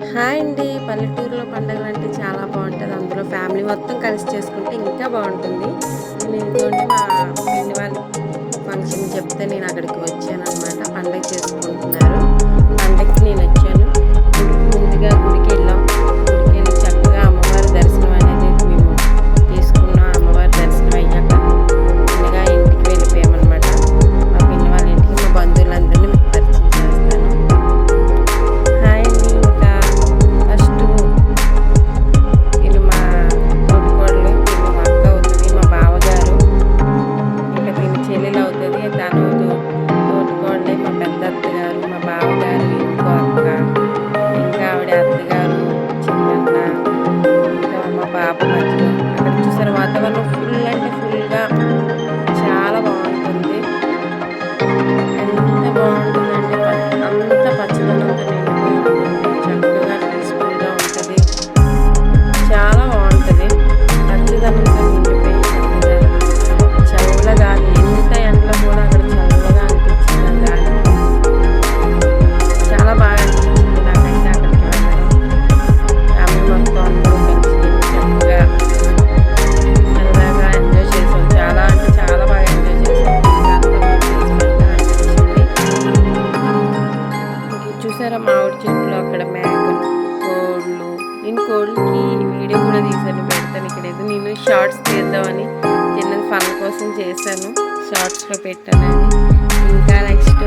Hi అండి. పల్లెటూరులో పండుగలు అంటే చాలా బాగుంటుంది. అందులో ఫ్యామిలీ మొత్తం కలిసి చేసుకుంటే ఇంకా బాగుంటుంది. నేను ఇదిగోండి మా ఎంత చూసారా మామిడి చెట్లు అక్కడ మేకలు కోళ్ళు నేను కోళ్ళకి వీడియో కూడా తీసాను పెడతాను ఇక్కడ. ఏదో నేను షార్ట్స్ తీద్దామని చిన్న ఫన్ కోసం చేశాను. షార్ట్స్లో పెట్టానని ఇంకా నెక్స్ట్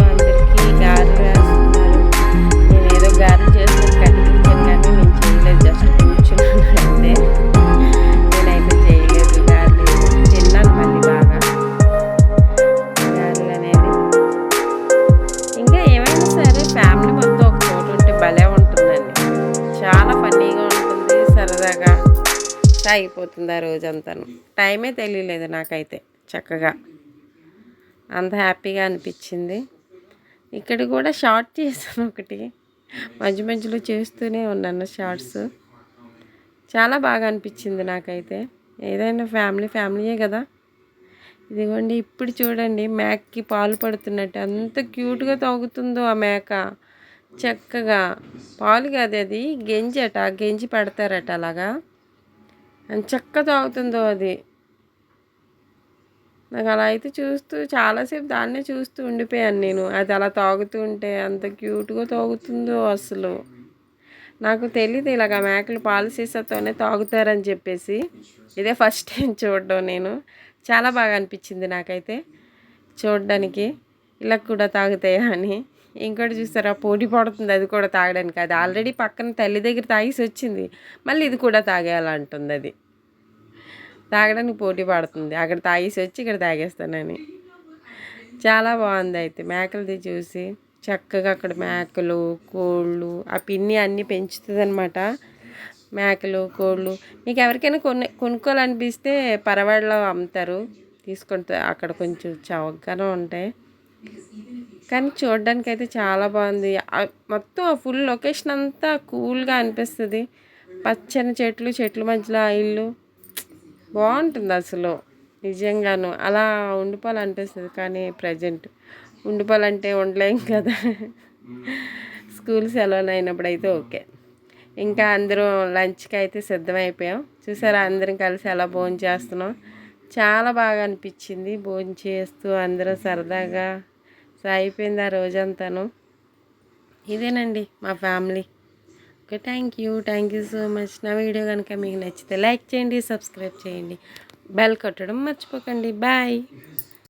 అయిపోతుంది ఆ రోజంతాను. టైమే తెలియలేదు నాకైతే చక్కగా. అంత హ్యాపీగా అనిపించింది. ఇక్కడ కూడా షార్ట్ చేశాను ఒకటి. మధ్య మధ్యలో చేస్తూనే ఉన్నాను షార్ట్స్. చాలా బాగా అనిపించింది నాకైతే. ఏదైనా ఫ్యామిలీ ఫ్యామిలీయే కదా. ఇదిగోండి ఇప్పుడు చూడండి మేకకి పాలు పడుతున్నట్టు ఎంత క్యూట్గా తాగుతుందో ఆ మేక చక్కగా. పాలు కాదు అది గెంజి అట గెంజి పెడతారట అలాగా. ఎంత చక్కగా తాగుతుందో అది. నాకు అలా అయితే చూస్తూ చాలాసేపు దాన్నే చూస్తూ ఉండిపోయాను నేను. అది అలా తాగుతూ ఉంటే అంత క్యూట్గా తాగుతుందో అసలు. నాకు తెలియదు ఇలాగ మేకలు పాలు సీసాతోనే తాగుతారని చెప్పేసి. ఇదే ఫస్ట్ టైం చూడడం నేను. చాలా బాగా అనిపించింది నాకైతే. చూడడానికి ఇలా కూడా తాగుతాయా అని. ఇంకోటి చూస్తారా? పోటీ పడుతుంది అది కూడా తాగడానికి. అది ఆల్రెడీ పక్కన తల్లి దగ్గర తాగేసి వచ్చింది. మళ్ళీ ఇది కూడా తాగేయాలంటుంది అది. తాగడానికి పోటీ పడుతుంది. అక్కడ తాగేసి వచ్చి ఇక్కడ తాగేస్తానని. చాలా బాగుంది అయితే. మేకలది చూసి చక్కగా అక్కడ మేకలు కోళ్ళు ఆ పిన్ని అన్నీ పెంచుతుంది అనమాట మేకలు కోళ్ళు. మీకు ఎవరికైనా కొను కొనుక్కోవాలనిపిస్తే పరవాడలో అమ్ముతారు. తీసుకుంటే అక్కడ కొంచెం చవకగానే ఉంటాయి. కానీ చూడడానికి అయితే చాలా బాగుంది. మొత్తం ఆ ఫుల్ లొకేషన్ అంతా కూల్గా అనిపిస్తుంది. పచ్చని చెట్లు చెట్ల మధ్యలో ఆ ఇల్లు. బాగుంటుంది అసలు. నిజంగాను. అలా ఉండిపోవాలనిపిస్తుంది కానీ ప్రజెంట్. ఉండిపోవాలంటే ఉండలేం కదా. స్కూల్ సెలవులు అయినప్పుడు అయితే ఓకే. ఇంకా అందరూ లంచ్కి అయితే సిద్ధమైపోయాం. చూసారా? అందరం కలిసి ఎలా భోజనం చేస్తున్నాం. చాలా బాగా అనిపించింది. భోజనం చేస్తూ అందరూ సరదాగా అయిపోయింది ఆ రోజంతాను. ఇదేనండి మా family. Okay thank you. Thank you so much. నా వీడియో కనుక మీకు నచ్చితే లైక్ చేయండి సబ్స్క్రైబ్ చేయండి. బెల్ కొట్టడం మర్చిపోకండి. బాయ్.